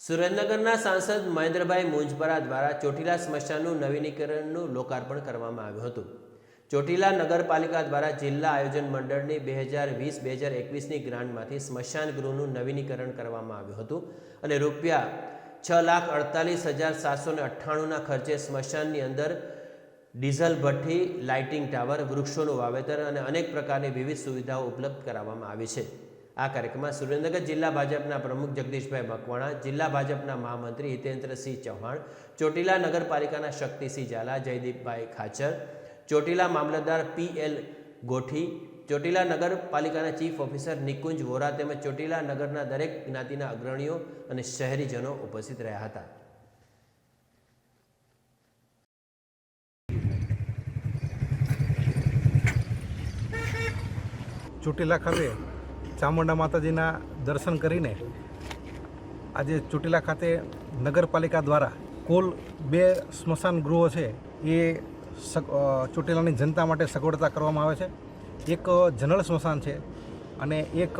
સુરેન્દ્રનગરના સાંસદ મહેન્દ્રભાઈ મુંજપરા દ્વારા ચોટીલા સ્મશાનનું નવીનીકરણનું લોકાર્પણ કરવામાં આવ્યું હતું. ચોટીલા નગરપાલિકા દ્વારા જિલ્લા આયોજન મંડળની બે હજાર વીસ, બે હજાર એકવીસની ગ્રાન્ટમાંથી સ્મશાન ગૃહનું નવીનીકરણ કરવામાં આવ્યું હતું અને રૂપિયા છ લાખ અડતાલીસ હજાર સાતસો ને અઠ્ઠાણુંના ખર્ચે સ્મશાનની અંદર ડીઝલ ભઠ્ઠી, લાઇટિંગ ટાવર, વૃક્ષોનું વાવેતર અને અનેક પ્રકારની વિવિધ સુવિધાઓ ઉપલબ્ધ કરાવવામાં આવી છે. આ કાર્યક્રમમાં સુરેન્દ્રનગર જિલ્લા ભાજપના પ્રમુખ જગદીશભાઈ મકવાણા, જિલ્લા ભાજપના મહામંત્રી હિતેન્દ્રસિંહ ચૌહાણ, ચોટીલા નગરપાલિકાના શક્તિસિંહ ઝાલા, જયદીપભાઈ ખાચર, ચોટીલા મામલતદાર પી એલ ગોઠી, ચોટીલા નગરપાલિકાના ચીફ ઓફિસર નિકુંજ વોરા તેમજ ચોટીલા નગરના દરેક જ્ઞાતિના અગ્રણીઓ અને શહેરીજનો ઉપસ્થિત રહ્યા હતા. ચોટીલા ખાતે ચામુંડા માતાજીના દર્શન કરીને આજે ચોટીલા ખાતે નગરપાલિકા દ્વારા કુલ બે સ્મશાન ગૃહો છે એ ચોટીલાની જનતા માટે સગવડતા કરવામાં આવે છે. એક જનરલ સ્મશાન છે અને એક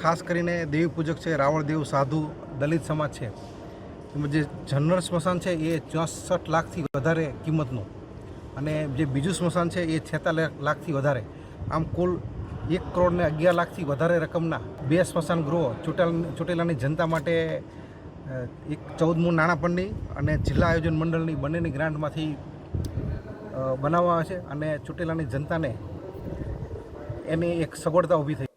ખાસ કરીને દેવી પૂજક છે રાવણદેવ સાધુ દલિત સમાજ છે. જે જનરલ સ્મશાન છે એ ચોસઠ લાખથી વધારે કિંમતનું અને જે બીજું સ્મશાન છે એ છેતાલીસ લાખથી વધારે. આમ કુલ એક કરોડ ને અગિયાર લાખથી વધારે રકમના બે સ્મશાન ગૃહો ચોટેલ, ચૂંટેલાની જનતા માટે એક ચૌદમું નાણાપંડની અને જિલ્લા આયોજન મંડળની બંનેની ગ્રાન્ટમાંથી બનાવવામાં આવે છે અને ચૂંટેલાની જનતાને એની એક સગવડતા ઊભી થઈ